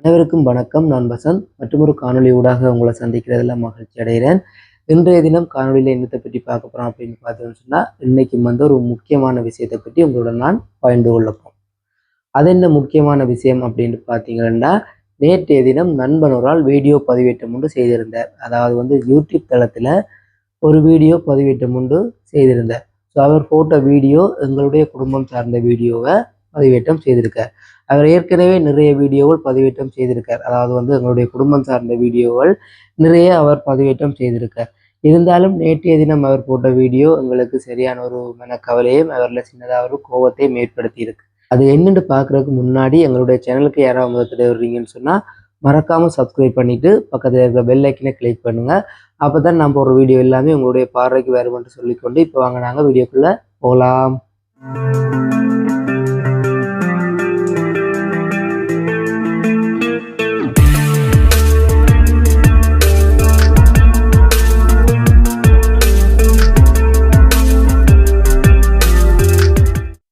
அனைவருக்கும் வணக்கம். நான் வசந்த். மற்றும் ஒரு காணொளி ஊடாக உங்களை சந்திக்கிறதுல மகிழ்ச்சி அடைகிறேன். இன்றைய தினம் காணொலியில் என்னத்தை பற்றி பார்க்க போகிறோம் அப்படின்னு பார்த்தோம்னு சொன்னால் இன்னைக்கு வந்து ஒரு முக்கியமான விஷயத்தை பற்றி உங்களுடன் நான் பகிர்ந்து கொள்ளப்போம் அது என்ன முக்கியமான விஷயம் அப்படின்னு பார்த்தீங்கன்னா நேற்றைய தினம் நண்பனோரால் வீடியோ பதிவேற்றம் உண்டு செய்திருந்தார். அதாவது வந்து யூடியூப் தளத்தில் ஒரு வீடியோ பதிவேற்றம் உண்டு செய்திருந்தார். ஸோ அவர் போட்ட வீடியோ எங்களுடைய குடும்பம் சார்ந்த வீடியோவை பதிவேற்றம் செய்திருக்கார். அவர் ஏற்கனவே நிறைய வீடியோவில் பதிவேற்றம் செய்திருக்கார். அதாவது வந்து எங்களுடைய குடும்பம் சார்ந்த வீடியோவில் நிறைய அவர் பதிவேற்றம் செய்திருக்கார். இருந்தாலும் நேற்றைய தினம் அவர் போட்ட வீடியோ எங்களுக்கு சரியான ஒரு மனக்கவலையும் அவரில் சின்னதாக ஒரு கோபத்தையும் ஏற்படுத்தியிருக்கு. அது என்னென்னு பார்க்குறதுக்கு முன்னாடி எங்களுடைய சேனலுக்கு யாராவது முதல் வர்றீங்கன்னு சொன்னால் மறக்காமல் சப்ஸ்கிரைப் பண்ணிவிட்டு பக்கத்தில் இருக்கிற பெல் ஐக்கனை கிளிக் பண்ணுங்கள் அப்போ தான் நம்ம ஒரு வீடியோ எல்லாமே உங்களுடைய பார்வைக்கு வருமென்று சொல்லிக்கொண்டு இப்போ வாங்க நாங்கள் வீடியோக்குள்ளே போகலாம்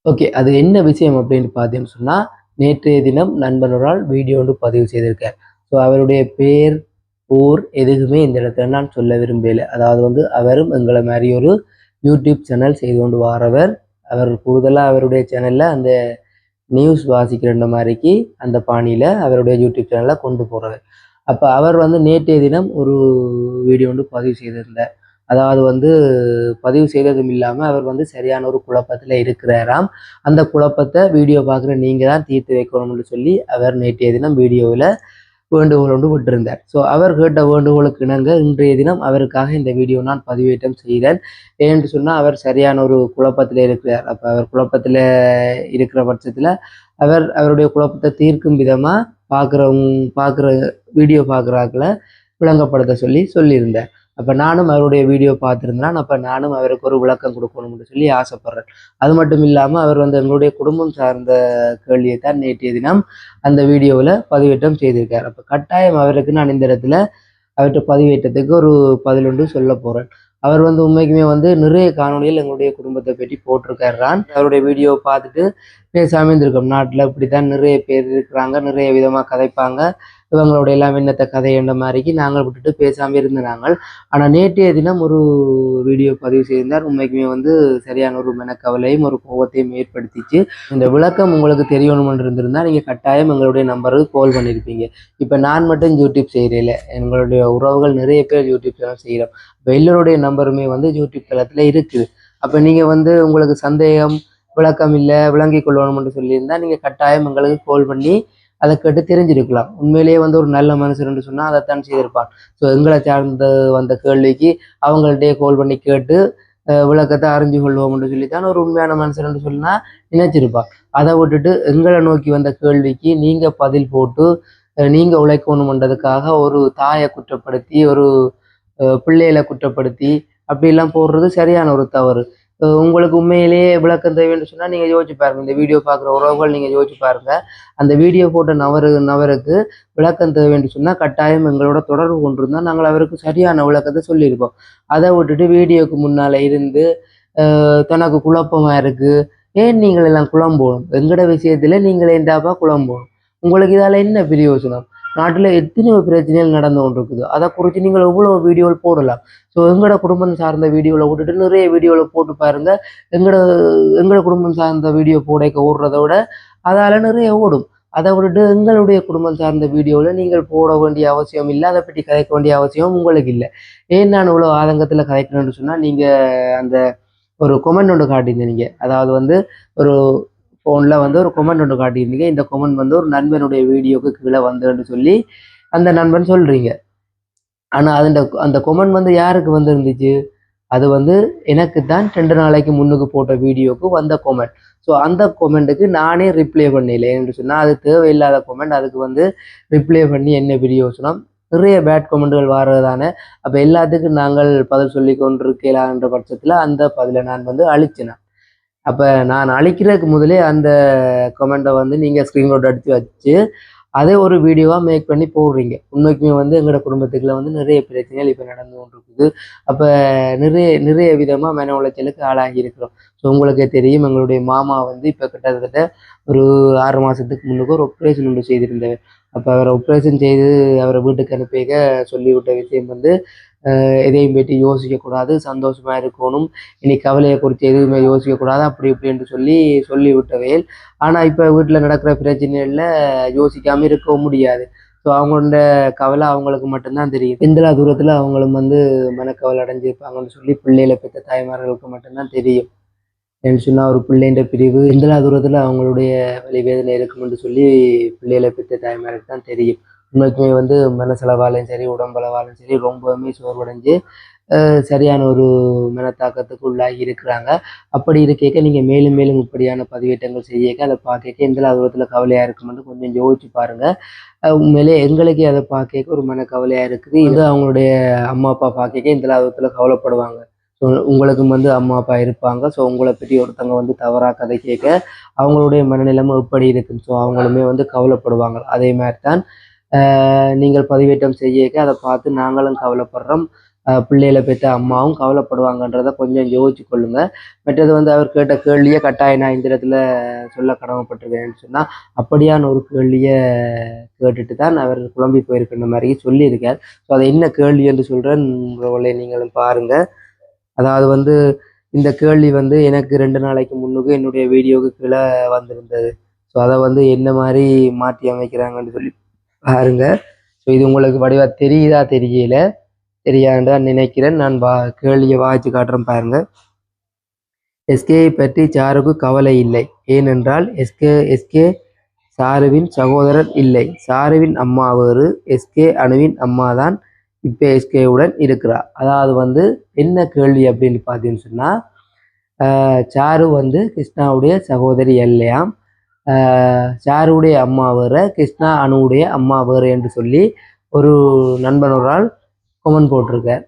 ஓகே அது என்ன விஷயம் அப்படின்னு பார்த்தீங்கன்னு சொன்னால் நேற்றைய தினம் நண்பனோரால் வீடியோ ஒன்று பதிவு செய்திருக்கார். ஸோ அவருடைய பேர் ஊர் எதுவுமே இந்த இடத்துல நான் சொல்ல விரும்பல அதாவது வந்து அவரும் எங்களை மாதிரி ஒரு யூடியூப் சேனல் செய்து கொண்டு வாரவர். அவர் கூடுதலாக அவருடைய சேனலில் அந்த நியூஸ் வாசிக்கிற மாதிரிக்கு அந்த பாணியில் அவருடைய யூடியூப் சேனலில் கொண்டு போகிறவர் அப்போ அவர் வந்து நேற்றைய தினம் ஒரு வீடியோ ஒன்று பதிவு செய்திருந்தார். அதாவது வந்து பதிவு செய்ததும் இல்லாமல் அவர் வந்து சரியான ஒரு குழப்பத்தில் இருக்கிறாராம். அந்த குழப்பத்தை வீடியோ பார்க்குற நீங்கள் தான் தீர்த்து வைக்கணும்னு சொல்லி அவர் நேற்றைய தினம் வீடியோவில் வேண்டுகோள் ஒன்று விட்டிருந்தார். ஸோ அவர் கேட்ட வேண்டுகோளுக்கு இணங்க இன்றைய தினம் அவருக்காக இந்த வீடியோ நான் பதிவேற்றம் செய்தேன். ஏன்னு சொன்னால் அவர் சரியான ஒரு குழப்பத்தில் இருக்கிறார். அப்போ அவர் குழப்பத்தில் இருக்கிற பட்சத்தில் அவர் அவருடைய குழப்பத்தை தீர்க்கும் விதமாக பார்க்குறவங்க பார்க்குற வீடியோ பார்க்குறாக்களை விளங்கப்படுத்த சொல்லி சொல்லியிருந்தார். அப்போ நானும் அவருடைய வீடியோ பார்த்துருந்தேன் அப்போ நானும் அவருக்கு ஒரு விளக்கம் கொடுக்கணும்னு சொல்லி ஆசைப்படுறேன். அது மட்டும் இல்லாமல் அவர் வந்து எங்களுடைய குடும்பம் சார்ந்த கேள்வியை தான் நேற்றைய தினம் அந்த வீடியோவில் பதிவேற்றம் செய்திருக்கார். அப்போ கட்டாயம் அவருக்கு நான் இந்த இடத்துல அவர்கிட்ட பதிவேற்றத்துக்கு ஒரு பதிலொன்று சொல்ல போகிறேன் அவர் வந்து உண்மைக்குமே வந்து நிறைய காணொலியில் எங்களுடைய குடும்பத்தை பற்றி போட்டிருக்காருறான் அவருடைய வீடியோவை பார்த்துட்டு பேசாமல் இருந்திருக்கோம் நாட்டில் இப்படி தான் நிறைய பேர் இருக்கிறாங்க நிறைய விதமாக கதைப்பாங்க. இவங்களோட எல்லாம் என்னத்த கதை மாதிரிக்கு நாங்கள் விட்டுட்டு பேசாமல் இருந்த நாங்கள் ஆனால் நேற்றைய தினம் ஒரு வீடியோ பதிவு செய்திருந்தார். உண்மைக்குமே வந்து சரியான ஒரு மெனக்கவலையும் ஒரு கோபத்தையும் ஏற்படுத்திச்சு. இந்த விளக்கம் உங்களுக்கு தெரியணும்னு இருந்திருந்தால் நீங்கள் கட்டாயம் எங்களுடைய நம்பருக்கு கால் பண்ணியிருப்பீங்க இப்போ நான் மட்டும் யூடியூப் செய்கிறேன் எங்களுடைய உறவுகள் நிறைய பேர் யூடியூப் சேனல் செய்கிறோம் இப்போ எல்லோருடைய நம்பருமே வந்து யூடியூப் தளத்தில் இருக்குது. அப்போ நீங்கள் வந்து உங்களுக்கு சந்தேகம் விளக்கம் இல்லை விளங்கி கொள்ளணும்னு சொல்லியிருந்தால் நீங்கள் கட்டாயம் எங்களுக்கு கால் பண்ணி அதை கேட்டு தெரிஞ்சிருக்கலாம். உண்மையிலேயே வந்து ஒரு நல்ல மனுஷன் சொன்னால் அதைத்தான் செய்திருப்பான். ஸோ எங்களை சார்ந்த வந்த கேள்விக்கு அவங்கள்ட்டே கால் பண்ணி கேட்டு விளக்கத்தை அறிஞ்சு கொள்வோம்னு சொல்லி தான் ஒரு உண்மையான மனுஷன் சொன்னால் நினைச்சிருப்பான். அதை விட்டுட்டு எங்களை நோக்கி வந்த கேள்விக்கு நீங்கள் பதில் போட்டு நீங்கள் உழைக்கணுமன்றதுக்காக ஒரு தாயை குற்றப்படுத்தி ஒரு பிள்ளைகளை குற்றப்படுத்தி அப்படிலாம் போடுறது சரியான ஒரு தவறு. உங்களுக்கு உண்மையிலேயே விளக்கம் தேவைன்னு சொன்னால் நீங்கள் யோசிச்சு பாருங்கள் இந்த வீடியோ பார்க்குற உறவுகள் நீங்கள் யோசிச்சு பாருங்க. அந்த வீடியோ போட்ட நபரு நபருக்கு விளக்கம் தேவைன்னு சொன்னால் கட்டாயம் எங்களோட தொடர்பு கொண்டிருந்தால் நாங்கள் அவருக்கு சரியான விளக்கத்தை சொல்லியிருப்போம். அதை விட்டுட்டு வீடியோக்கு முன்னால் இருந்து தனக்கு குழப்பமாக இருக்குது ஏன் நீங்கள் எல்லாம் குழம்போணும் எங்களோட விஷயத்தில் நீங்கள் ஏண்டாப்பா குழம்போணும் உங்களுக்கு இதால் என்ன பிரயோஜனம் நாட்டில் எத்தனையோ பிரச்சனைகள் நடந்து கொண்டு இருக்குது அதை குறித்து நீங்கள் எவ்வளோ வீடியோவில் போடலாம். ஸோ எங்களோட குடும்பம் சார்ந்த வீடியோவில் விட்டுட்டு நிறைய வீடியோவில் போட்டு பாருங்க. எங்களோட எங்களோட குடும்பம் சார்ந்த வீடியோ போடைக்க ஓடுறத விட அதால் நிறைய ஓடும். அதை விட்டுட்டு எங்களுடைய குடும்பம் சார்ந்த வீடியோவில் நீங்கள் போட வேண்டிய அவசியம் இல்லை. அதை பற்றி கதைக்க வேண்டிய அவசியம் உங்களுக்கு இல்லை. ஏன் நான் இவ்வளோ ஆதங்கத்தில் கதைக்கணும்னு சொன்னால் நீங்கள் அந்த ஒரு கொமெண்ட் ஒன்று காட்டியிருந்தீங்க. அதாவது வந்து ஒரு ஃபோனில் வந்து ஒரு கொமெண்ட் ஒன்று காட்டியிருந்தீங்க. இந்த கொமெண்ட் வந்து ஒரு நண்பனுடைய வீடியோக்கு கீழே வந்துன்னு சொல்லி அந்த நண்பன் சொல்கிறீங்க ஆனால் அதுண்ட அந்த கொமெண்ட் வந்து யாருக்கு வந்துருந்துச்சு? அது வந்து எனக்கு தான் ரெண்டு நாளைக்கு முன்னுக்கு போட்ட வீடியோவுக்கு வந்த கொமெண்ட் ஸோ அந்த கொமெண்ட்டுக்கு நானே ரிப்ளை பண்ணல என்று சொன்னால் அது தேவையில்லாத கொமெண்ட் அதுக்கு வந்து ரிப்ளை பண்ணி என்ன வீடியோ சொன்னால் நிறைய பேட் கொமெண்ட்டுகள் வர்றதானே. அப்போ எல்லாத்துக்கும் நாங்கள் பதில் சொல்லி கொண்டிருக்கலான்ற பட்சத்தில் அந்த பதிலை நான் வந்து அழிச்சினேன் அப்போ நான் அழிக்கிறதுக்கு முதலே அந்த கமெண்ட்டை வந்து நீங்கள் ஸ்க்ரீன்ஷாட் எடுத்து வச்சு அதே ஒரு வீடியோவாக மேக் பண்ணி போடுறீங்க. உண்மைக்குமே வந்து எங்களோட குடும்பத்துக்குள்ள வந்து நிறைய பிரச்சனைகள் இப்போ நடந்து கொண்டிருக்குது. அப்போ நிறைய நிறைய விதமாக மன உளைச்சலுக்கு ஆளாகி இருக்கிறோம். ஸோ உங்களுக்கே தெரியும் எங்களுடைய மாமா வந்து இப்போ கிட்டத்தட்ட ஒரு ஆறு மாதத்துக்கு முன்னுக்கு ஒரு ஆப்ரேஷன் ஒன்று செய்திருந்தவர் அப்போ அவரை ஆப்ரேஷன் செய்து அவரை வீட்டுக்கு அனுப்பிக்க சொல்லிவிட்ட விஷயம் வந்து எதையும் பற்றி யோசிக்கக்கூடாது சந்தோஷமா இருக்கணும். இனி கவலையை குறித்து எதுவுமே யோசிக்கக்கூடாது அப்படி இப்படின்னு சொல்லி சொல்லி விட்டவையில் ஆனால் இப்போ வீட்டில் நடக்கிற பிரச்சனைகளில் யோசிக்காமல் இருக்கவும் முடியாது. ஸோ அவங்களோட கவலை அவங்களுக்கு மட்டும்தான் தெரியும். எந்த தூரத்தில் அவங்களும் வந்து மனக்கவலை அடைஞ்சிருப்பாங்கன்னு சொல்லி பிள்ளைகளை பெற்ற தாய்மார்களுக்கு மட்டும்தான் தெரியும். ஏன்னு சொன்னால் ஒரு பிள்ளைன்ற பிரிவு எந்த தூரத்தில் அவங்களுடைய வழி வேதனை இருக்கும்னு சொல்லி பிள்ளைகளை பெற்ற தாய்மாருக்கு தான் தெரியும். உண்மைக்குமே வந்து மனசளவாலையும் சரி உடம்பளவாலும் சரி ரொம்பவுமே சோர்வடைஞ்சு சரியான ஒரு மனத்தாக்கத்துக்கு உள்ளாகி இருக்கிறாங்க. அப்படி இருக்க நீங்கள் மேலும் மேலும் இப்படியான பதிவேற்றங்கள் செய்யக்க அதை பார்க்க எந்த தூரத்தில் கவலையாக இருக்கும்னு கொஞ்சம் யோசிச்சு பாருங்கள் உண்மையிலே எங்களுக்கே அதை பார்க்க ஒரு மன கவலையாக இருக்குது. இது அவங்களுடைய அம்மா அப்பா பார்க்க இந்த தூரத்தில் கவலைப்படுவாங்க. ஸோ உங்களுக்கும் வந்து அம்மா அப்பா இருப்பாங்க. ஸோ உங்களை பற்றி ஒருத்தவங்க வந்து தவறாக கதை கேட்க அவங்களுடைய மனநிலைமை எப்படி இருக்குன்னு ஸோ அவங்களுமே வந்து கவலைப்படுவாங்க. அதே மாதிரி தான் நீங்கள் பதிவேற்றம் செய்யக்க அதை பார்த்து நாங்களும் கவலைப்படுறோம். பிள்ளைகளை பெற்ற அம்மாவும் கவலைப்படுவாங்கன்றதை கொஞ்சம் யோசிச்சு கொள்ளுங்க. மற்றது வந்து அவர் கேட்ட கேள்வியை கட்டாயம் நான் இந்த இடத்துல சொல்ல கடமைப்பட்டிருக்கேன்னு சொன்னால் அப்படியான ஒரு கேள்வியை கேட்டுட்டு தான் அவர் குழம்பி போயிருக்கின்ற மாதிரி சொல்லியிருக்கார். ஸோ அதை என்ன கேள்வி என்று சொல்கிறேன் நீங்களும் பாருங்கள் அதாவது வந்து இந்த கேள்வி வந்து எனக்கு ரெண்டு நாளைக்கு முன்னுக்கு என்னுடைய வீடியோவுக்கு கீழே வந்திருந்தது. ஸோ அதை வந்து என்ன மாதிரி மாற்றி அமைக்கிறாங்கன்னு சொல்லி பாருங்க. ஸோ இது உங்களுக்கு வடிவா தெரியுதா தெரியல? தெரியாண்டா நினைக்கிறேன். நான் வா கேள்வியை வாய்ச்சி காட்டுறேன் பாருங்க. எஸ்கேயை பற்றி சாருக்கு கவலை இல்லை. ஏனென்றால் எஸ்கே எஸ்கே சாருவின் சகோதரர் இல்லை. சாருவின் அம்மா வேறு. எஸ்கே அணுவின் அம்மா தான் இப்போ எஸ்கேவுடன் இருக்கிறார். அதாவது வந்து என்ன கேள்வி அப்படின்னு பார்த்தீங்கன்னு சொன்னால் சாரு வந்து கிருஷ்ணாவுடைய சகோதரி இல்லையாம் சாருடைய அம்மா வேறு கிருஷ்ணா அணுவுடைய அம்மா வேறு என்று சொல்லி ஒரு நண்பன் கொமெண்ட் போட்டிருக்கார்.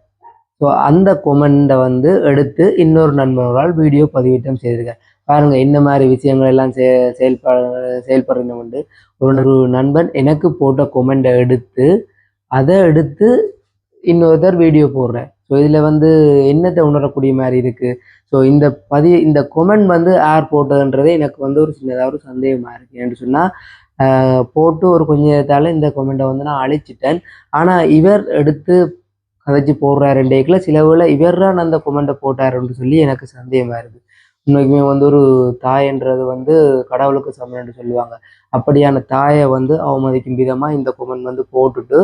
ஸோ அந்த கொமெண்ட்டை வந்து எடுத்து இன்னொரு நண்பன் ஆள் வீடியோ பதிவேற்றம் செய்திருக்கார். பாருங்கள் இந்த மாதிரி விஷயங்கள் எல்லாம் செ செயல்பட செயல்படுறது வந்து ஒரு ஒரு நண்பன் எனக்கு போட்ட கொமெண்டை எடுத்து அதை எடுத்து இன்னொருத்தர் வீடியோ போடுறேன் ஸோ இதில் வந்து என்னத்தை உணரக்கூடிய மாதிரி இருக்குது ஸோ இந்த பதி இந்த கொமெண்ட் வந்து யார் போட்டதுன்றதே எனக்கு வந்து ஒரு சின்னதாக ஒரு சந்தேகமாக இருக்குது என்று சொன்னால் போட்டு ஒரு கொஞ்ச நேரத்தால் இந்த கொமெண்ட்டை வந்து நான் அழிச்சிட்டேன். ஆனால் இவர் எடுத்து கதைச்சு போடுறாரு ரெண்டேக்கில் சில வேளை இவர் தான் அந்த கொமெண்ட்டை போட்டாருன்னு சொல்லி எனக்கு சந்தேகமாக இருக்குது இன்னைக்குமே வந்து ஒரு தாயன்றது வந்து கடவுளுக்கு சமம் என்று சொல்லுவாங்க. அப்படியான தாயை வந்து அவமதிக்கும் விதமாக இந்த கொமெண்ட் வந்து போட்டுட்டு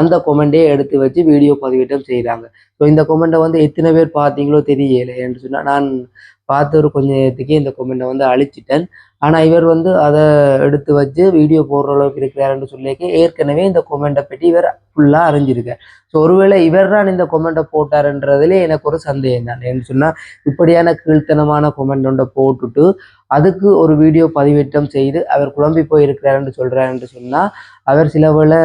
அந்த கொமெண்டே எடுத்து வச்சு வீடியோ பதிவிட்டம் செய்கிறாங்க ஸோ இந்த கொமெண்டை வந்து எத்தனை பேர் பார்த்தீங்களோ தெரியலை என்று சொன்னால் நான் பார்த்த ஒரு கொஞ்ச நேரத்துக்கே இந்த கொமெண்டை வந்து அழிச்சிட்டேன். ஆனால் இவர் வந்து அதை எடுத்து வச்சு வீடியோ போடுற அளவுக்கு இருக்கிறாருன்னு சொல்லிக்க ஏற்கனவே இந்த கொமெண்டை பற்றி இவர் ஃபுல்லாக அறிஞ்சிருக்கார். ஸோ ஒருவேளை இவர் தான் இந்த கொமெண்ட்டை போட்டாருன்றதுலே எனக்கு ஒரு சந்தேகம் தான். ஏன்னு சொன்னால் இப்படியான கீழ்த்தனமான கொமெண்ட் ஒன்றை போட்டுட்டு அதுக்கு ஒரு வீடியோ பதிவேற்றம் செய்து அவர் குழம்பி போயிருக்கிறாருன்னு சொல்கிறாருன்னு சொன்னால் அவர் சிலவில்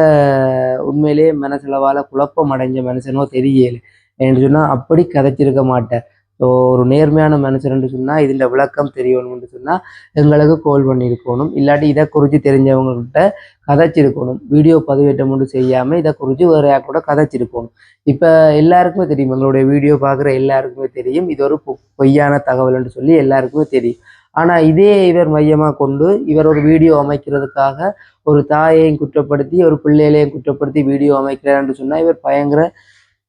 உண்மையிலேயே மனசளவால் குழப்பம் அடைஞ்ச மனுஷனோ தெரியலை. என்று சொன்னால் அப்படி கதைச்சிருக்க மாட்டேன் ஒரு நேர்மையான மனுஷன் சொன்னால் இதில் விளக்கம் தெரியணும்னு சொன்னால் எங்களுக்கு கோல் பண்ணியிருக்கணும். இல்லாட்டி இதை குறித்து தெரிஞ்சவங்ககிட்ட கதைச்சிருக்கணும். வீடியோ பதிவேற்றம் மட்டும் செய்யாமல் இதை குறித்து வேறு யார் கூட கதைச்சிருக்கணும். இப்போ எல்லாருக்குமே தெரியும். எங்களுடைய வீடியோ பார்க்குற எல்லாருக்குமே தெரியும். இது ஒரு பொ- பொய்யான தகவல்னு சொல்லி எல்லாருக்குமே தெரியும். ஆனால் இதே இவர் மையமாக கொண்டு இவர் ஒரு வீடியோ அமைக்கிறதுக்காக ஒரு தாயையும் குற்றப்படுத்தி ஒரு பிள்ளைகளையும் குற்றப்படுத்தி வீடியோ அமைக்கிறார்னு சொன்னால் இவர் பயங்கர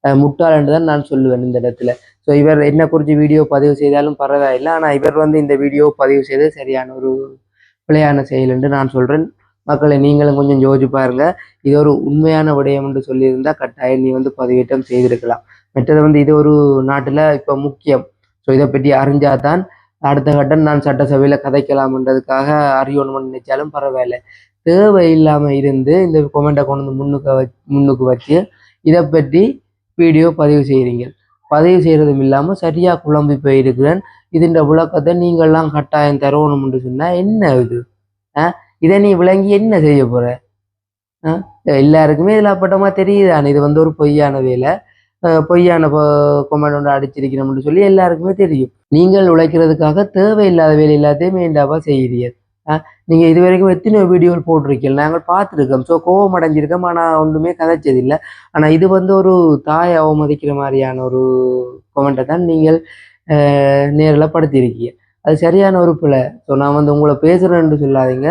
முட்டாள் என்று தான் நான் சொல்லுவேன் இந்த இடத்துல. ஸோ இவர் என்ன குறித்து வீடியோ பதிவு செய்தாலும் பரவாயில்லை. ஆனால் இவர் வந்து இந்த வீடியோ பதிவு செய்து சரியான ஒரு பிழையான செயல் என்று நான் சொல்கிறேன் மக்களை நீங்களும் கொஞ்சம் யோசிச்சு பாருங்க. இது ஒரு உண்மையான விடயம் என்று சொல்லியிருந்தா கட்டாயம் நீ வந்து பதிவேற்றம் செய்திருக்கலாம். மற்றது வந்து இது ஒரு நாட்டில் இப்போ முக்கியம். ஸோ இதை பற்றி அறிஞ்சாதான் அடுத்த கட்டம் நான் சட்டசபையில் கதைக்கலாம்ன்றதுக்காக அறியணும்னு நினைச்சாலும் பரவாயில்ல. தேவையில்லாமல் இருந்து இந்த கொமெண்ட்டை கொண்டு வந்து முன்னுக்கு வ முன்னுக்கு வச்சு இதை பற்றி வீடியோ பதிவு செய்கிறீங்க பதிவு செய்கிறதும் இல்லாமல் சரியாக குழம்பி போயிருக்கிறேன். இதுன்ற விளக்கத்தை நீங்கள்லாம் கட்டாயம் தரணும்னு சொன்னால் என்ன இது? ஆ? இதை நீ விளங்கி என்ன செய்ய போற? ஆ? எல்லாருக்குமே இதில் அப்பட்டமாக தெரியுதானே? இது வந்து ஒரு பொய்யான வேலை. பொய்யான கொமெண்ட் ஒன்று அடிச்சிருக்கிறோம்னு சொல்லி எல்லாருக்குமே தெரியும். நீங்கள் உழைக்கிறதுக்காக தேவையில்லாத வேலை எல்லாத்தையும் வேண்டாவா செய்கிறீர்கள் நீங்கள் இது வரைக்கும் எத்தனையோ வீடியோவில் போட்டிருக்கீங்க. நாங்கள் பார்த்துருக்கோம். ஸோ கோவம் அடைஞ்சிருக்கோம். ஆனால் ஒன்றுமே கதைச்சதில்லை. ஆனால் இது வந்து ஒரு தாயை அவமதிக்கிற மாதிரியான ஒரு கொமெண்ட்டை தான் நீங்கள் நேரில் படுத்தியிருக்கீங்க அது சரியான ஒரு பிழை. ஸோ நான் வந்து உங்களை பேசுகிறேன்னு சொல்லாதீங்க.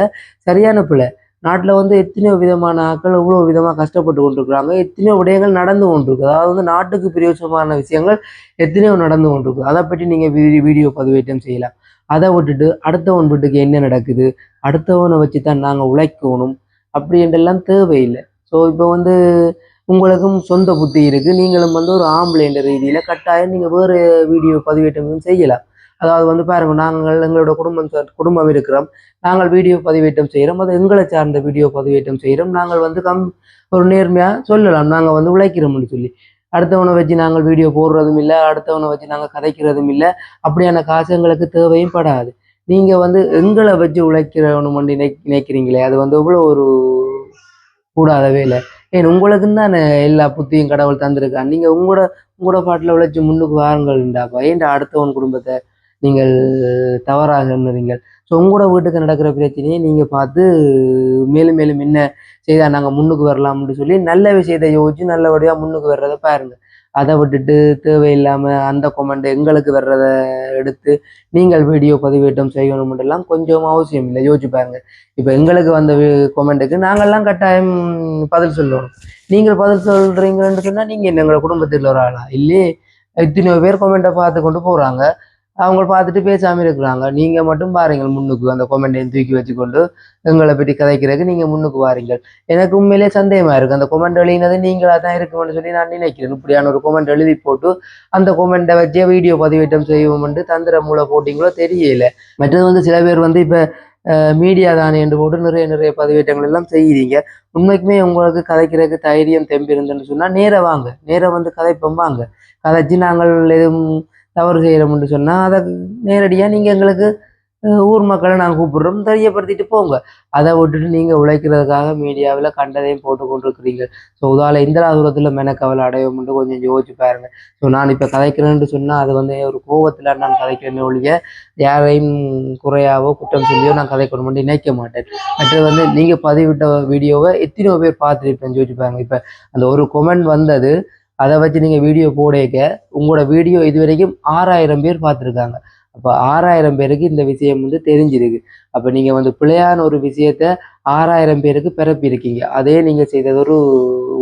சரியான பிழை. நாட்டில் வந்து எத்தனையோ விதமான ஆட்கள் இவ்வளோ விதமாக கஷ்டப்பட்டு கொண்டிருக்கிறாங்க. எத்தனையோ விடயங்கள் நடந்து கொண்டிருக்கு. அதாவது வந்து நாட்டுக்கு பிரயோஜனமான விஷயங்கள் எத்தனையோ நடந்து கொண்டிருக்கு. அதை பற்றி நீங்கள் வீடியோ பதிவேற்றம் செய்யலாம். அதை விட்டுட்டு அடுத்தவன் வீட்டுக்கு என்ன நடக்குது? அடுத்தவனை வச்சு தான் நாங்கள் உழைக்கணும் அப்படின்றெல்லாம் தேவையில்லை. ஸோ இப்போ வந்து உங்களுக்கும் சொந்த புத்தி இருக்குது நீங்களும் வந்து ஒரு ஆம்பளைன்ற ரீதியில் கட்டாயம் நீங்கள் வேறு வீடியோ பதிவேற்றம் செய்யலாம். அதாவது வந்து பாருங்க நாங்கள் எங்களோட குடும்பம் சார் குடும்பம் இருக்கிறோம். நாங்கள் வீடியோ பதிவேற்றம் செய்கிறோம். அது எங்களை சார்ந்த வீடியோ பதிவேற்றம் செய்கிறோம். நாங்கள் வந்து கம் ஒரு நேர்மையாக சொல்லலாம். நாங்கள் வந்து உழைக்கிறோம்னு சொல்லி. அடுத்தவனை வச்சு நாங்கள் வீடியோ போடுறதும் இல்லை அடுத்தவனை வச்சு நாங்கள் கதைக்கிறதும் இல்லை. அப்படியான காசு எங்களுக்கு தேவையும் படாது. நீங்கள் வந்து எங்களை வச்சு உழைக்கிறவனு நினை நினைக்கிறீங்களே அது வந்து எவ்வளோ ஒரு கூடாத வேலை ஏன் உங்களுக்குன்னு தான் எல்லா புத்தியும் கடவுள் தந்திருக்கான் நீங்கள் உங்களோட உங்களோட பாட்டில் உழைச்சி முன்னுக்கு வாருங்கள்ண்டாப்பா ஏன்டா அடுத்தவன் குடும்பத்தை நீங்கள் தவறாக எண்ணுறீங்கள். ஸோ உங்களோட வீட்டுக்கு நடக்கிற பிரச்சனையை நீங்கள் பார்த்து மேலும் மேலும் என்ன செய்தால் நாங்கள் முன்னுக்கு வரலாம்னு சொல்லி நல்ல விஷயத்தை யோசிச்சு நல்லபடியாக முன்னுக்கு வர்றதை பாருங்க. அதை விட்டுட்டு தேவையில்லாமல் அந்த கொமெண்ட் எங்களுக்கு வர்றத எடுத்து நீங்கள் வீடியோ பதிவேற்றம் செய்யணுமெல்லாம் கொஞ்சம் அவசியம் இல்லை. யோசிச்சு பாருங்க. இப்போ எங்களுக்கு வந்த கொமெண்ட்டுக்கு நாங்கள்லாம் கட்டாயம் பதில் சொல்லணும். நீங்கள் பதில் சொல்கிறீங்கன்னு சொன்னால் நீங்கள் எங்களை குடும்பத்தில் ஒரு ஆளா? இல்லையே. இத்தனை பேர் கொமெண்ட்டை பார்த்து கொண்டு போகிறாங்க அவங்க பார்த்துட்டு பேசாமல் இருக்கிறாங்க. நீங்கள் மட்டும் பாருங்கள் முன்னுக்கு அந்த கொமெண்டையும் தூக்கி வச்சுக்கொண்டு எங்களை பற்றி கதைக்கிறதுக்கு நீங்கள் முன்னுக்கு வாருங்கள். எனக்கு உண்மையிலே சந்தேகமாக இருக்குது அந்த கொமெண்ட் எழுதினது நீங்களாக தான் இருக்கும்னு சொல்லி நான் நினைக்கிறேன். இப்படியான ஒரு கொமெண்ட் எழுதி போட்டு அந்த கொமெண்ட்டை வச்சே வீடியோ பதிவேற்றம் செய்வோம்ட்டு தந்திர மூளை போட்டிங்களோ தெரியல. மற்றது வந்து சில பேர் வந்து இப்போ மீடியா தானே என்று போட்டு நிறைய நிறைய பதிவேற்றங்கள் எல்லாம் செய்கிறீங்க உண்மைக்குமே உங்களுக்கு கதைக்கிறதுக்கு தைரியம் தெம்பு இருந்துன்னு சொன்னால் நேராக வாங்க. நேராக வந்து கதைப்போம் வாங்க. கதைச்சு நாங்கள் எதுவும் தவறு செய்கிறோம்னு சொன்னால் அதை நேரடியாக நீங்கள் எங்களுக்கு ஊர் மக்களை நாங்கள் கூப்பிடுறோம் தெரியப்படுத்திட்டு போங்க. அதை விட்டுட்டு நீங்கள் உழைக்கிறதுக்காக மீடியாவில் கண்டதையும் போட்டு கொண்டிருக்கிறீங்க. ஸோ உதால இந்திரா தூரத்தில் மெனக்கவலை அடையோம்னு கொஞ்சம் யோசிச்சு பாருங்க. ஸோ நான் இப்போ கதைக்கிறேன்னு சொன்னால் அது வந்து ஒரு கோபத்தில் நான் கதைக்கிறேன்னு ஒழிய யாரையும் குறையாவோ குற்றம் சொல்லியோ நான் கதைக்கணும்னு நினைக்க மாட்டேன். மற்றது வந்து நீங்கள் பதிவிட்ட வீடியோவை எத்தனையோ பேர் பார்த்துருப்பேன் யோசிச்சு பாருங்க. இப்போ அந்த ஒரு கொமெண்ட் வந்தது அதை வச்சு நீங்கள் வீடியோ போடேக்க உங்களோட வீடியோ இது வரைக்கும் ஆறாயிரம் பேர் பார்த்துருக்காங்க. அப்போ ஆறாயிரம் பேருக்கு இந்த விஷயம் வந்து தெரிஞ்சிருக்கு. அப்போ நீங்கள் வந்து பிழையான ஒரு விஷயத்த ஆறாயிரம் பேருக்கு பிறப்பிருக்கீங்க. அதே நீங்கள் செய்தது ஒரு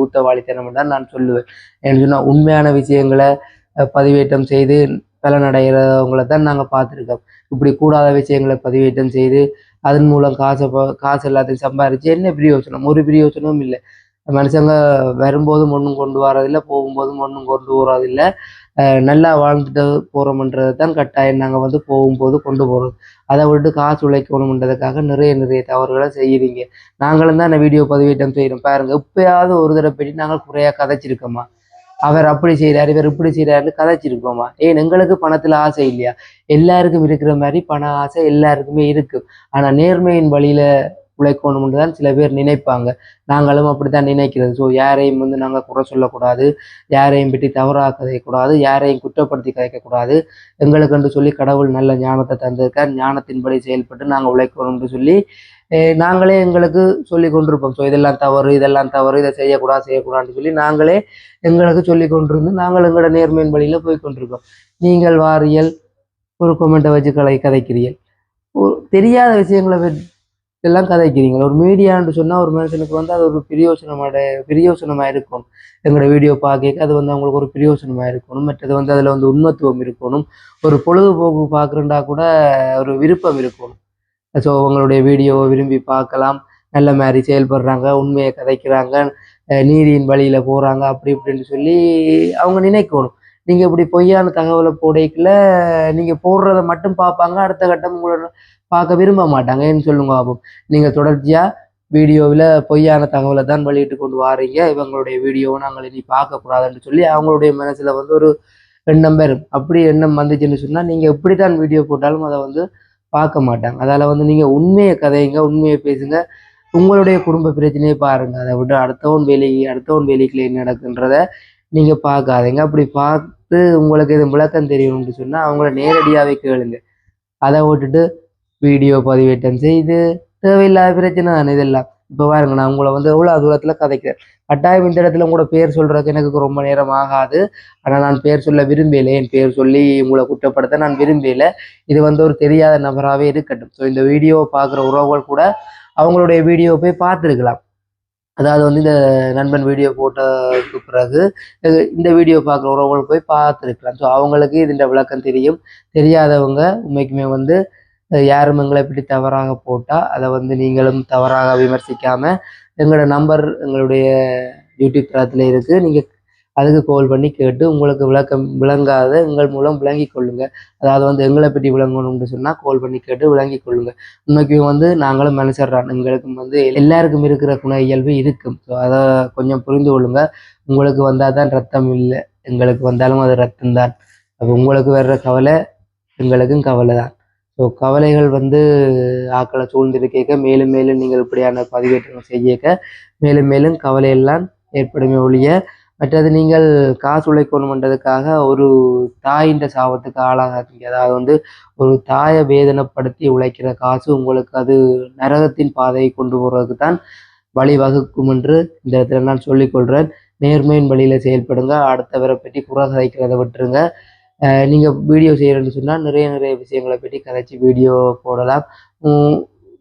ஊத்தவாளித்தனம் தான் நான் சொல்லுவேன். என்று சொன்னால் உண்மையான விஷயங்களை பதிவேற்றம் செய்து பலனடைகிறவங்கள தான் நாங்கள் பார்த்துருக்கோம். இப்படி கூடாத விஷயங்களை பதிவேற்றம் செய்து அதன் மூலம் காசை காசு எல்லாத்தையும் சம்பாரித்து என்ன பிரியோசனம்? ஒரு பிரயோசனமும் இல்லை. மனுஷங்க வரும்போதும் ஒன்றும் கொண்டு வரதில்லை போகும்போதும் ஒன்றும் கொண்டு வரதில்லை நல்லா வாழ்ந்துட்டு போகிறோம்ன்றது தான் கட்டாயம். நாங்கள் வந்து போகும்போது கொண்டு போகிறோம் அதை விட்டு காசு உழைக்கணும்ன்றதுக்காக நிறைய நிறைய தவறுகளை செய்கிறீங்க நாங்களும் தான் வீடியோ பதிவேற்றம் செய்கிறோம் பாருங்க எப்பயாவது ஒரு தடவை பற்றி நாங்கள் குறையாக கதைச்சிருக்கோமா? அவர் அப்படி செய்கிறார் இவர் இப்படி செய்கிறாருன்னு கதைச்சிருக்கோமா? ஏன் எங்களுக்கு பணத்தில் ஆசை இல்லையா? எல்லாருக்கும் இருக்கிற மாதிரி பண ஆசை எல்லாருக்குமே இருக்கும் ஆனால் நேர்மையின் வழியில் உழைக்கணும்னு தான் சில பேர் நினைப்பாங்க. நாங்களும் அப்படித்தான் நினைக்கிறது. ஸோ யாரையும் வந்து நாங்கள் குறை சொல்லக்கூடாது. யாரையும் பற்றி தவறாக கதைக்கக்கூடாது யாரையும் குற்றப்படுத்தி கதைக்கக்கூடாது எங்களுக்கு என்று சொல்லி கடவுள் நல்ல ஞானத்தை தந்திருக்கார். ஞானத்தின்படி செயல்பட்டு நாங்கள் உழைக்கணும்னு சொல்லி நாங்களே எங்களுக்கு சொல்லி கொண்டிருப்போம். ஸோ இதெல்லாம் தவறு இதெல்லாம் தவறு இதை செய்யக்கூடாது செய்யக்கூடாதுன்னு சொல்லி நாங்களே எங்களுக்கு சொல்லி கொண்டிருந்து நாங்கள் எங்களோட நேர்மையின் வழியில் போய் கொண்டிருக்கோம். நீங்கள் வாரியல் ஒரு கொமெண்ட்டை வச்சு கலை கதைக்கிறீர்கள். தெரியாத விஷயங்களை எல்லாம் கதைக்கிறீங்க. ஒரு மீடியான்னு சொன்னால் ஒரு மனுஷனுக்கு வந்து அது ஒரு பிரியோசனமான பிரியோசனமாக இருக்கும். எங்களோட வீடியோ பார்க்க அது வந்து அவங்களுக்கு ஒரு பிரியோசனமாக இருக்கணும். மற்றது வந்து அதில் வந்து உண்மத்துவம் இருக்கணும். ஒரு பொழுதுபோக்கு பார்க்குறண்டா கூட ஒரு விருப்பம் இருக்கணும் ஸோ அவங்களுடைய வீடியோவை விரும்பி பார்க்கலாம். நல்ல மாதிரி செயல்படுறாங்க உண்மையை கதைக்கிறாங்க நீதியின் வழியில் போகிறாங்க அப்படி இப்படின்னு சொல்லி அவங்க நினைக்கணும். நீங்கள் இப்படி பொய்யான தகவலை போடைக்குள்ள நீங்கள் போடுறத மட்டும் பார்ப்பாங்க. அடுத்த கட்டம் உங்களோட பார்க்க விரும்ப மாட்டாங்கன்னு சொல்லுங்க பாப்போம் நீங்கள் தொடர்ச்சியாக வீடியோவில் பொய்யான தகவலை தான் வெளியிட்டு கொண்டு வாரீங்க. இவங்களுடைய வீடியோவை நாங்கள் இனி பார்க்கக்கூடாதுன்னு சொல்லி அவங்களுடைய மனசில் வந்து ஒரு எண்ணம் பெறும் அப்படி எண்ணம் வந்துச்சுன்னு சொன்னால் நீங்கள் எப்படி தான் வீடியோ போட்டாலும் அதை வந்து பார்க்க மாட்டாங்க. அதால் வந்து நீங்கள் உண்மையை கதைங்க உண்மையை பேசுங்க. உங்களுடைய குடும்ப பிரச்சனையை பாருங்கள் அதை விட்டு அடுத்தவன் வேலைக்கு அடுத்தவன் வேலைக்குள்ள என்ன நடக்குன்றத நீங்கள் பார்க்காதீங்க. அப்படி பார்த்து உங்களுக்கு எதுவும் விளக்கம் தெரியணும்னு சொன்னால் அவங்கள நேரடியாகவே கேளுங்க. அதை விட்டுட்டு வீடியோ பதிவேற்றம் செய்து தேவையில்லாத பிரச்சனை தானே இதெல்லாம். இப்போ பாருங்க நான் உங்களை வந்து எவ்வளோ தூரத்தில் கதைக்கிறேன். கட்டாயம் இந்த இடத்துல உங்களோட பேர் சொல்கிறதுக்கு எனக்கு ரொம்ப நேரம் ஆகாது. ஆனால் நான் பேர் சொல்ல விரும்பலை என் பேர் சொல்லி உங்களை குற்றப்படுத்த நான் விரும்பலை இது வந்து ஒரு தெரியாத நபராகவே இருக்கட்டும். ஸோ இந்த வீடியோவை பார்க்குற உறவுகள் கூட அவங்களுடைய வீடியோ போய் பார்த்துருக்கலாம். அதாவது வந்து இந்த நண்பன் வீடியோ போட்டதுக்கு பிறகு இந்த வீடியோ பார்க்குற உறவுகள் போய் பார்த்துருக்கலாம். ஸோ அவங்களுக்கு இதுன்ற விளக்கம் தெரியும். தெரியாதவங்க உண்மைக்குமே வந்து யாரும் எங்களை இப்படி தவறாக போட்டால் அதை வந்து நீங்களும் தவறாக விமர்சிக்காமல் எங்களோட நம்பர் எங்களுடைய யூடியூப் தளத்தில் இருக்குது நீங்கள் அதுக்கு கால் பண்ணி கேட்டு உங்களுக்கு விளக்கம் விளங்காத எங்கள் மூலம் விளங்கி கொள்ளுங்க. அதாவது வந்து எங்களை பற்றி விளங்கணும்னு சொன்னால் கால் பண்ணி கேட்டு விளங்கி கொள்ளுங்க. உண்மைக்கு வந்து நாங்களும் மனுஷர்றான் எங்களுக்கும் வந்து எல்லாருக்கும் இருக்கிற குண இயல்பு இருக்கும். ஸோ அதை கொஞ்சம் புரிந்து கொள்ளுங்க. உங்களுக்கு வந்தால் தான் ரத்தம் இல்லை. எங்களுக்கு வந்தாலும் அது ரத்தம் தான் அப்போ உங்களுக்கு வர்ற கவலை எங்களுக்கும் கவலை தான் ஸோ கவலைகள் வந்து ஆக்களை சூழ்ந்திருக்க மேலும் மேலும் நீங்கள் இப்படியான பதிவேற்றங்கள் செய்யக்க மேலும் மேலும் கவலையெல்லாம் ஏற்படுமே ஒழிய மற்றது நீங்கள் காசு உழைக்கணுமன்றதுக்காக ஒரு தாயின் சாபத்துக்கு ஆளாகாதீங்க. அதாவது வந்து ஒரு தாயை வேதனைப்படுத்தி உழைக்கிற காசு உங்களுக்கு அது நரகத்தின் பாதையை கொண்டு போகிறதுக்கு தான் வழிவகுக்கும் என்று இந்த இடத்துல நான் சொல்லிக்கொள்கிறேன் நேர்மையின் வழியில் செயல்படுங்க. அடுத்தவரை பற்றி குறை சதைக்கிறத விட்டுருங்க. நீங்கள் வீடியோ செய்கிறேன்னு சொன்னால் நிறைய நிறைய விஷயங்களை பற்றி கதைச்சி வீடியோ போடலாம்.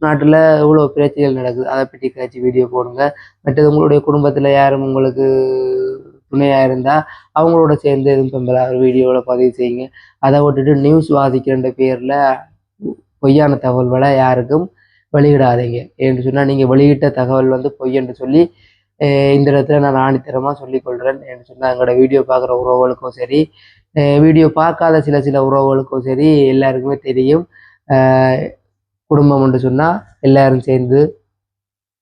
நாட்டில் இவ்வளோ பிரச்சனைகள் நடக்குது. அதை பற்றி கதைச்சி வீடியோ போடுங்க. மற்றது உங்களுடைய குடும்பத்தில் யாரும் உங்களுக்கு துணையாக இருந்தால் அவங்களோட சேர்ந்து எதுவும் பெம்பலா ஒரு வீடியோவில் பதிவு செய்யுங்க. அதை விட்டுட்டு நியூஸ் வாசிக்கிறன்ற பேரில் பொய்யான தகவல்களை யாருக்கும் வெளியிடாதீங்க. என்று சொன்னால் நீங்கள் வெளியிட்ட தகவல் வந்து பொய் என்று சொல்லி இந்த இடத்துல நான் ஆணித்தரமாக சொல்லிக்கொள்கிறேன் என்று சொன்னால் எங்களோட வீடியோ பார்க்குற உறவுகளுக்கும் சரி வீடியோ பார்க்காத சில சில உறவுகளுக்கும் சரி எல்லாருக்குமே தெரியும். குடும்பம் என்று சொன்னால் எல்லாரும் சேர்ந்து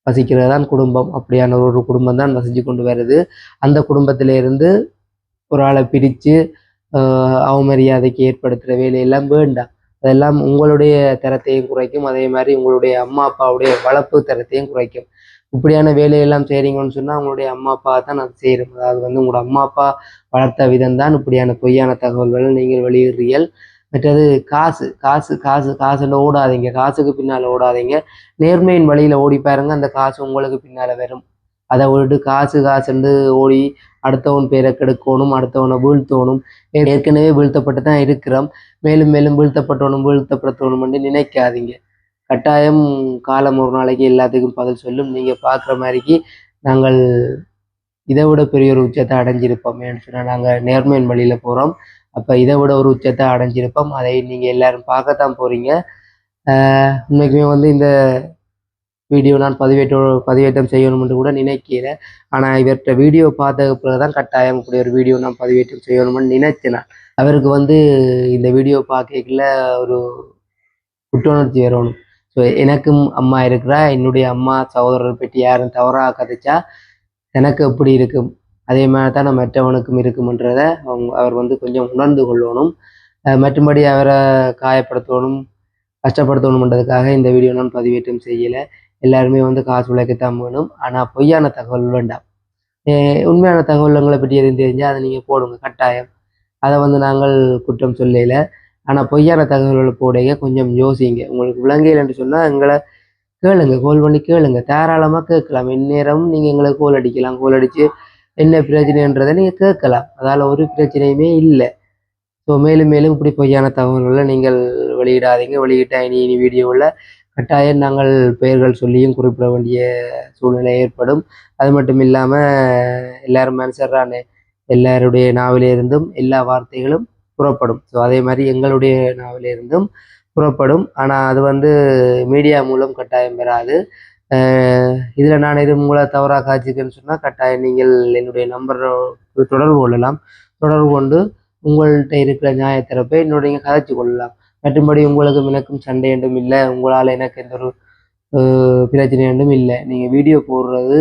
வசிக்கிறது தான் குடும்பம். அப்படியான ஒரு குடும்பம் தான் வசித்து கொண்டு வருது. அந்த குடும்பத்திலேருந்து ஒரு ஆளை பிரித்து அவமரியாதைக்கு ஏற்படுத்துகிற வேலையெல்லாம் வேண்டாம். அதெல்லாம் உங்களுடைய தரத்தையும் குறைக்கும். அதே மாதிரி உங்களுடைய அம்மா அப்பாவுடைய வளர்ப்பு தரத்தையும் குறைக்கும். இப்படியான வேலையெல்லாம் செய்கிறீங்கன்னு சொன்னால் உங்களுடைய அம்மா அப்பா தான் அது செய்கிறோம் அதாவது வந்து உங்களோட அம்மா அப்பா வளர்த்த விதம் தான் இப்படியான பொய்யான தகவல்களை நீங்கள் வெளியிடுறீர்கள். மற்றது காசு காசு காசு காசில் ஓடாதீங்க. காசுக்கு பின்னால் ஓடாதீங்க. நேர்மையின் வழியில் ஓடி பாருங்க. அந்த காசு உங்களுக்கு பின்னால் வரும். அதை விட்டு காசு காசுன்னு ஓடி அடுத்தவன் பேரை கெடுக்கணும் அடுத்தவனை வீழ்த்தணும். ஏற்கனவே வீழ்த்தப்பட்டு தான் இருக்கிறோம். மேலும் மேலும் வீழ்த்தப்பட்டவனும் வீழ்த்தப்படுத்தணும் நினைக்காதீங்க. கட்டாயம் காலம் ஒரு நாளைக்கு எல்லாத்துக்கும் பதில் சொல்லும். நீங்கள் பார்க்குற மாதிரிக்கு நாங்கள் இதை விட பெரிய ஒரு உச்சத்தை அடைஞ்சிருப்போம். ஏன்னு சொன்னால் நாங்கள் நேர்மையின் வழியில் போகிறோம் அப்போ இதை விட ஒரு உச்சத்தை அடைஞ்சிருப்போம். அதை நீங்கள் எல்லாரும் பார்க்கத்தான் போகிறீங்க உண்மைக்குமே வந்து இந்த வீடியோ நான் பதிவேற்ற பதிவேற்றம் செய்யணும்னு கூட நினைக்கிறேன் ஆனால் இவர்கிட்ட வீடியோ பார்த்த பிறகு தான் கட்டாயம் இப்படி ஒரு வீடியோ நான் பதிவேற்றம் செய்யணும்னு நினைச்சேன் அவருக்கு வந்து இந்த வீடியோ பார்க்கல ஒரு புத்துணர்ச்சி வரணும். ஸோ எனக்கும் அம்மா இருக்கிறா என்னுடைய அம்மா சகோதரர் பற்றி யாரும் தவறாக கதைச்சா எனக்கு எப்படி இருக்கும்? அதே மாதிரி தான் மற்றவனுக்கும் இருக்கும்ன்றத அவங்க அவர் வந்து கொஞ்சம் உணர்ந்து கொள்ளணும். மற்றபடி மற்றும்படி அவரை காயப்படுத்தணும் கஷ்டப்படுத்தணுன்றதுக்காக இந்த வீடியோ நான் பதிவேற்றம் செய்யலை. எல்லாருமே வந்து காசு உழைக்கத்தான் வேணும். ஆனால் பொய்யான தகவல் வேண்டாம். உண்மையான தகவல்களை பற்றி எதுவும் தெரிஞ்சால் அதை நீங்கள் போடுங்க கட்டாயம். அதை வந்து நாங்கள் குற்றம் சொல்லலை. ஆனால் பொய்யான தகவல்களை போடுங்க கொஞ்சம் யோசிங்க. உங்களுக்கு விளங்கலைன்னு சொன்னால் எங்களை கேளுங்க கோல் பண்ணி கேளுங்க. தாராளமாக கேட்கலாம். இந்நேரமும் நீங்கள் எங்களை கோல் அடிக்கலாம். கோல் அடித்து என்ன பிரச்சனைன்றதை நீங்கள் கேட்கலாம். அதால் ஒரு பிரச்சனையுமே இல்லை. ஸோ மேலும் மேலும் இப்படி பொய்யான தகவல்களை நீங்கள் வெளியிடாதீங்க. வெளியிட்ட இனி இனி வீடியோவில் கட்டாயம் நாங்கள் பெயர்கள் சொல்லியும் குறிப்பிட வேண்டிய சூழ்நிலை ஏற்படும். அது மட்டும் இல்லாமல் எல்லாரும் மனுஷர்றானே எல்லாருடைய நாவிலிருந்தும் எல்லா வார்த்தைகளும் புறப்படும். ஸோ அதே மாதிரி எங்களுடைய நாவிலிருந்தும் புறப்படும். ஆனால் அது வந்து மீடியா மூலம் கட்டாயம் பெறாது. இதில் நான் இது உங்களை தவறாக காட்சிக்குன்னு சொன்னால் கட்டாயம் நீங்கள் என்னுடைய நம்பரை தொடர்பு கொள்ளலாம். தொடர்பு கொண்டு உங்கள்கிட்ட இருக்கிற நியாயத்தரப்பை என்னுடைய கதைச்சு கொள்ளலாம். மற்றும்படி உங்களுக்கும் எனக்கும் சண்டை என்றும் இல்லை. உங்களால் எனக்கு எந்த ஒரு பிரச்சனை என்றும் இல்லை. நீங்கள் வீடியோ போடுறது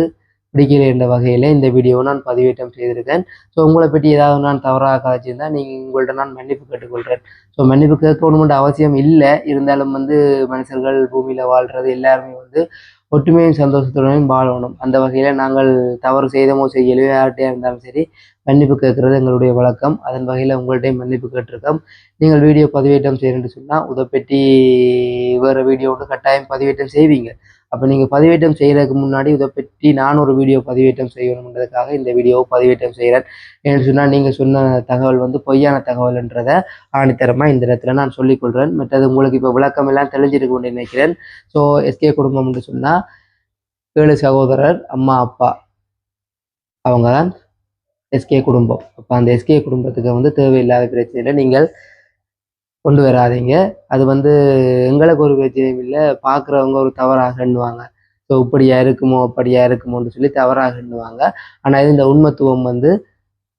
பிடிக்கல என்ற வகையில் இந்த வீடியோவை நான் பதிவேற்றம் செய்திருக்கேன். ஸோ உங்களை பற்றி ஏதாவது நான் தவறாக காய்ச்சிருந்தால் நீங்கள் உங்கள்கிட்ட நான் மன்னிப்பு கேட்டுக்கொள்கிறேன் ஸோ மன்னிப்பு கேட்கணுமென்ற அவசியம் இல்லை. இருந்தாலும் வந்து மனுஷர்கள் பூமியில் வாழ்கிறது எல்லாருமே வந்து ஒற்றுமையும் சந்தோஷத்துடனும் வாழணும். அந்த வகையில் நாங்கள் தவறு செய்தமோ செய்யலையோ யார்கிட்டயா இருந்தாலும் சரி மன்னிப்பு கேட்கறது எங்களுடைய வழக்கம். அதன் வகையில் உங்கள்கிட்டையும் மன்னிப்பு கேட்டிருக்கோம். நீங்கள் வீடியோ பதிவேற்றம் செய்யணும்னு சொன்னால் உதப்பெட்டி வேறு வீடியோவோட கட்டாயம் பதிவேற்றம் செய்வீங்க. அப்போ நீங்கள் பதிவேற்றம் செய்கிறதுக்கு முன்னாடி இதை பற்றி நான் ஒரு வீடியோ பதிவேற்றம் செய்யணுன்றதுக்காக இந்த வீடியோவை பதிவேற்றம் செய்கிறேன் ஏன்னு சொன்னால் நீங்கள் சொன்ன தகவல் வந்து பொய்யான தகவல்ன்றதை ஆணித்தரமாக இந்த இடத்துல நான் சொல்லிக்கொள்கிறேன் மற்றது உங்களுக்கு இப்போ விளக்கம் எல்லாம் தெளிஞ்சிருக்கும் நினைக்கிறேன். ஸோ எஸ்கே குடும்பம் என்று சொன்னால் ஏழு சகோதரர் அம்மா அப்பா. அவங்க தான் எஸ்கே குடும்பம். அப்போ அந்த எஸ்கே குடும்பத்துக்கு வந்து தேவையில்லாத பிரச்சனையில் நீங்கள் கொண்டு வராதீங்க. அது வந்து எங்களுக்கு ஒரு பிரச்சனையும் இல்லை. பார்க்குறவங்க ஒரு தவறாக எண்ணுவாங்க ஸோ இப்படியா இருக்குமோ அப்படியா இருக்குமோன்னு சொல்லி தவறாக எண்ணுவாங்க ஆனால் இது இந்த உண்மத்துவம் வந்து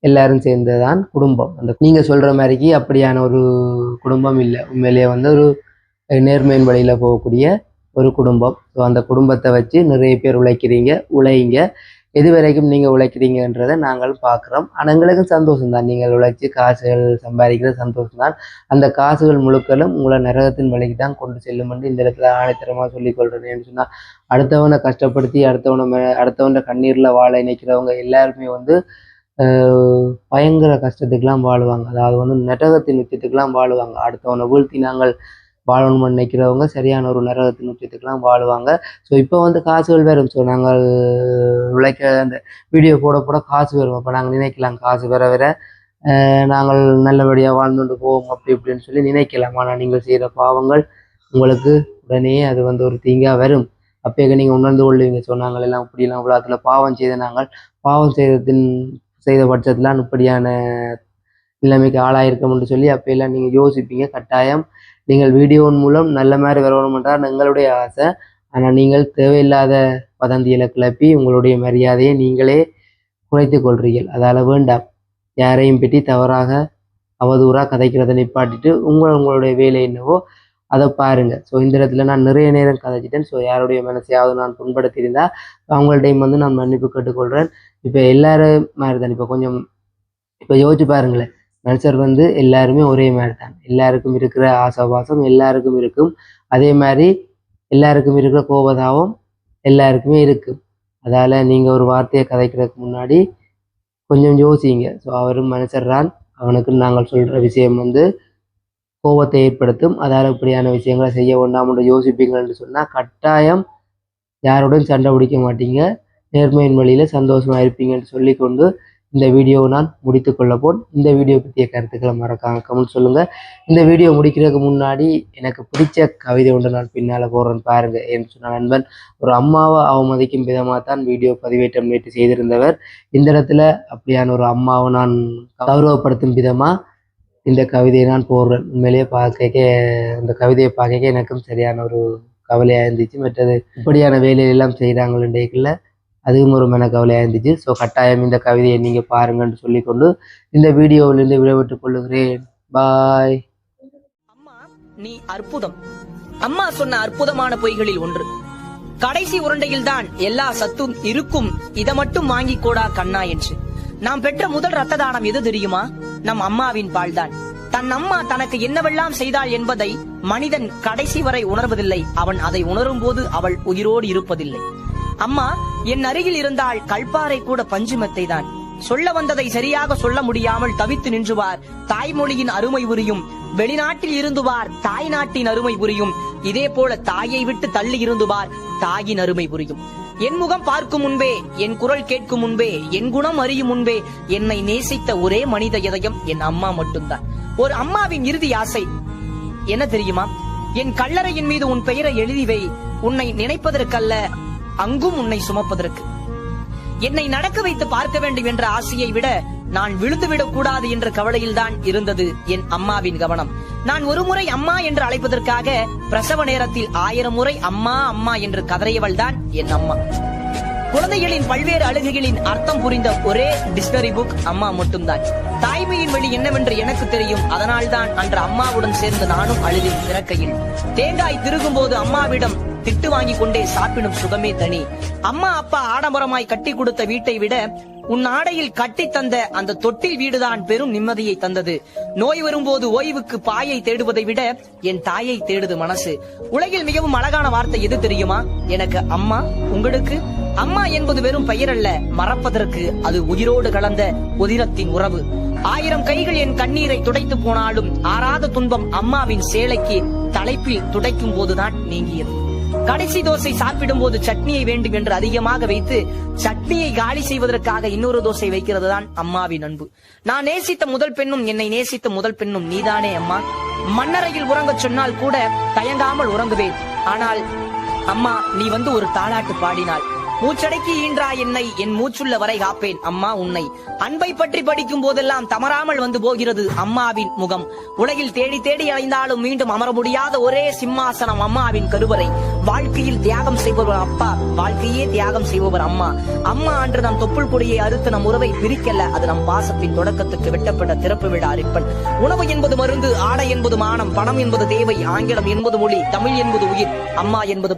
எல்லாரும் சேர்ந்ததான் குடும்பம். அந்த நீங்கள் சொல்கிற மாதிரிக்கு அப்படியான ஒரு குடும்பம் இல்லை. உண்மையிலேயே வந்து ஒரு நேர்மையின் வழியில் போகக்கூடிய ஒரு குடும்பம். ஸோ அந்த குடும்பத்தை வச்சு நிறைய பேர் உழைக்கிறீங்க உழைங்க. எது வரைக்கும் நீங்கள் உழைக்கிறீங்கன்றதை நாங்கள் பார்க்குறோம். ஆனால் எங்களுக்கும் சந்தோஷம் தான் நீங்கள் உழைச்சி காசுகள் சம்பாதிக்கிறது சந்தோஷம் தான் அந்த காசுகள் முழுக்களும் உங்களை நரகத்தின் வழிக்கு தான் கொண்டு செல்லும் என்று இந்த இடத்துல ஆணைத்தரமாக சொல்லிக்கொள்கிறேன்னு சொன்னால் அடுத்தவனை கஷ்டப்படுத்தி அடுத்தவனை மே அடுத்தவன கண்ணீரில் வாழ நினைக்கிறவங்க எல்லாருமே வந்து பயங்கர கஷ்டத்துக்கெல்லாம் வாழுவாங்க. அதாவது வந்து நரகத்தின் உச்சத்துக்கெல்லாம் வாழுவாங்க. அடுத்தவனை வீழ்த்தி நாங்கள் வாழணும்னு நினைக்கிறவங்க சரியான ஒரு நரகத்தின் உச்சத்துக்கெல்லாம் வாழுவாங்க. ஸோ இப்போ வந்து காசுகள் வரும் ஸோ நாங்கள் உழைக்க அந்த வீடியோ போட போட காசு வரும். அப்போ நாங்கள் நினைக்கலாம் காசு வர வர நாங்கள் நல்லபடியாக வாழ்ந்துட்டு போவோம் அப்படி இப்படின்னு சொல்லி நினைக்கலாம். ஆனால் நீங்கள் செய்கிற பாவங்கள் உங்களுக்கு உடனே அது வந்து ஒரு தீங்காக வரும். அப்பயே நீங்கள் உணர்ந்து கொள்வீங்க. சொன்னாங்கள் எல்லாம் இப்படிலாம் உலகத்தில் பாவம் செய்த நாங்கள் பாவம் செய்ததின் செய்த பட்சத்தில் இப்படியான நிலைமைக்கு ஆளாயிருக்கோம்னு சொல்லி அப்பயெல்லாம் நீங்கள் யோசிப்பீங்க. கட்டாயம் நீங்கள் வீடியோவின் மூலம் நல்ல மாதிரி வரணுமென்றால் எங்களுடைய ஆசை. ஆனால் நீங்கள் தேவையில்லாத வதந்திகளை கிளப்பி உங்களுடைய மரியாதையை நீங்களே குறைத்து கொள்றீர்கள் அதால் வேண்டாம். யாரையும் பற்றி தவறாக அவதூறாக கதைக்கிறதை நிப்பாட்டிட்டு உங்கள் உங்களுடைய வேலை என்னவோ அதை பாருங்கள் ஸோ இந்த இடத்துல நான் நிறைய நேரம் கதைச்சிட்டேன். ஸோ யாருடைய மனசையாவது நான் புண்படுத்தியிருந்தா அவங்கள்டையும் வந்து நான் மன்னிப்பு கேட்டுக்கொள்கிறேன். இப்போ எல்லாரும் மாதிரி தான் இப்போ கொஞ்சம் இப்போ யோசிச்சு பாருங்களேன். மனுஷர் வந்து எல்லாருமே ஒரே மாதிரி தான் எல்லாருக்கும் இருக்கிற ஆசாபாசம் எல்லாருக்கும் இருக்கும். அதே மாதிரி எல்லாருக்கும் இருக்கிற கோபதாவும் எல்லாருக்குமே இருக்கும் அதால் நீங்கள் ஒரு வார்த்தையை கதைக்கிறதுக்கு முன்னாடி கொஞ்சம் யோசிங்க. ஸோ அவரும் மனுஷர் தான். அவனுக்கு நாங்கள் சொல்கிற விஷயம் வந்து கோபத்தை ஏற்படுத்தும். அதால் இப்படியான விஷயங்களை செய்ய வேண்டாம்னு யோசிப்பீங்கன்னு சொன்னால் கட்டாயம் யாரோடும் சண்டை பிடிக்க மாட்டீங்க. நேர்மையின் வழியில் சந்தோஷமா இருப்பீங்கன்னு சொல்லிக்கொண்டு இந்த வீடியோவை நான் முடித்து கொள்ளப்போன் இந்த வீடியோ பற்றிய கருத்துக்களை மறக்காம கமெண்ட் சொல்லுங்கள் இந்த வீடியோ முடிக்கிறதுக்கு முன்னாடி எனக்கு பிடிச்ச கவிதை ஒன்று நான் பின்னால் போடுறேன்னு பாருங்க. என்று சொன்ன நண்பன் ஒரு அம்மாவை அவமதிக்கும் விதமாக தான் வீடியோ பதிவேற்றம் நேற்று செய்திருந்தவர். இந்த இடத்துல அப்படியான ஒரு அம்மாவை நான் கௌரவப்படுத்தும் விதமாக இந்த கவிதையை நான் போடுறேன். உண்மையிலேயே பார்க்க அந்த கவிதையை பார்க்க எனக்கும் சரியான ஒரு கவலையாக இருந்துச்சு. மற்றது இப்படியான வேலையெல்லாம் செய்கிறாங்களேக்குள்ள அதுவும் ஒரு மன கவலையாக இருந்துச்சு. ஸோ கட்டாயம் இந்த கவிதையை நீங்கள் பாருங்கன்னு சொல்லிக்கொண்டு இந்த வீடியோவிலிருந்து விடைபெற்றுக் கொள்ளுகிறேன் பாய் அம்மா நீ அற்புதம். அம்மா சொன்ன அற்புதமான பொய்களில் ஒன்று. கடைசி உருண்டையில் தான் எல்லா சத்தும் இருக்கும். இத மட்டும் வாங்கி கூடா கண்ணா என்று. நாம் பெற்ற முதல் ரத்த தானம் எது தெரியுமா? நம் அம்மாவின் பால்தான். தன் அம்மா தனக்கு என்னவெல்லாம் செய்தாள் என்பதை மனிதன் கடைசி வரை உணர்வதில்லை. அவன் அதை உணரும் போது அவள் உயிரோடு இருப்பதில்லை. அம்மா என் அருகில் இருந்தால் கல்பாறை கூட பஞ்சுமத்தை தான் சொல்ல வந்ததை சரியாக சொல்ல முடியாமல் தவித்து நின்றுவார். தாய்மொழியின் அருமை புரியும் வெளிநாட்டில் இருந்துவார் தாய் நாட்டின் அருமை புரியும் இதே போல தாயை விட்டு தள்ளி இருந்துவார் தாயின் அருமை புரியும் என் முகம் பார்க்கும் முன்பே என் குரல் கேட்கும் முன்பே என் குணம் அறியும் முன்பே என்னை நேசித்த ஒரே மனித இதயம் என் அம்மா மட்டும்தான். ஒரு அம்மாவின் இறுதி ஆசை என்ன தெரியுமா? என் கல்லறையின் மீது உன் பெயரை எழுதி வை. உன்னை நினைப்பதற்கல்ல அங்கும் உன்னை சுமப்பதற்கு. என்னை நடக்க வைத்து பார்க்க வேண்டும் என்ற ஆசையை விட நான் விழுந்துவிடக் கூடாது என்ற கவலையில்தான் இருந்தது என் அம்மாவின் கவனம். நான் ஒரு முறை அம்மா என்று அழைப்பதற்காக பிரசவ நேரத்தில் ஆயிரம் முறை அம்மா அம்மா என்று கதறியவள் தான் என் அம்மா. குழந்தைகளின் பல்வேறு அழுகைகளின் அர்த்தம் புரிந்த ஒரே டிக்ஷனரி புக் அம்மா மட்டும்தான். தாய்மையின் வழி என்னவென்று எனக்கு தெரியும். அதனால்தான் அன்று அம்மாவுடன் சேர்ந்து நானும் அழுதின் இறக்கையில். தேங்காய் திருகும் போது அம்மாவிடம் திட்டு வாங்கி கொண்டே சாப்பிடும் சுகமே தனி. அம்மா அப்பா ஆடம்பரமாய் கட்டி கொடுத்த வீட்டை விட உன் ஆடையில் கட்டி தந்த அந்த தொட்டில் வீடுதான் பெரும் நிம்மதியை தந்தது. நோய் வரும்போது ஓய்வுக்கு பாயை தேடுவதை விட என் தாயை தேடுது மனசு. உலகில் மிகவும் அழகான வார்த்தை எது தெரியுமா? எனக்கு அம்மா உங்களுக்கு? அம்மா என்பது வெறும் பெயர் அல்ல மறப்பதற்கு அது உயிரோடு கலந்த உதிரத்தின் உறவு. ஆயிரம் கைகள் என் கண்ணீரை துடைத்து போனாலும் ஆறாத துன்பம் அம்மாவின் சேலைக்கு தலைப்பில் துடைக்கும் போதுதான் நீங்கியது. கடைசி தோசை சாப்பிடும் போது சட்னியை வேண்டும் என்று அதிகமாக வைத்து சட்னியை காலி செய்வதற்காக இன்னொரு தோசை வைக்கிறது தான் அம்மாவின் அன்பு. நான் நேசித்த முதல் பெண்ணும் என்னை நேசித்த முதல் பெண்ணும் நீதானே அம்மா. மண்ணறையில் உறங்கச் சொன்னால் கூட தயங்காமல் உறங்குவேன். ஆனால் அம்மா நீ வந்து ஒரு தாளாட்டு பாடினாள். மூச்சடக்கி ஈன்றா என்னை? என் மூச்சுள்ள வரை காப்பேன். அம்மா உன்னை. அன்பை பற்றி படிக்கும் போதெல்லாம் தமராமல் வந்து போகிறது அம்மாவின் முகம். உலகில் தேடி தேடி அலைந்தாலும் மீண்டும் அமர முடியாத ஒரே சிம்மாசனம் அம்மாவின் கருவறை. வாழ்க்கையில் தியாகம் செய்பவர் அப்பா. வாழ்க்கையே தியாகம் செய்பவர் அம்மா. அம்மா அன்று நம் தொப்புள் கொடியை அறுத்து நம் உறவை பிரிக்கல அது நம் பாசத்தின் தொடக்கத்துக்கு வெட்டப்பட்ட திறப்பு விழா அரிப்பன். உணவு என்பது மருந்து ஆடை என்பது மானம் பணம் என்பது தேவை ஆங்கிலம் என்பது மொழி தமிழ் என்பது உயிர். அம்மா என்பது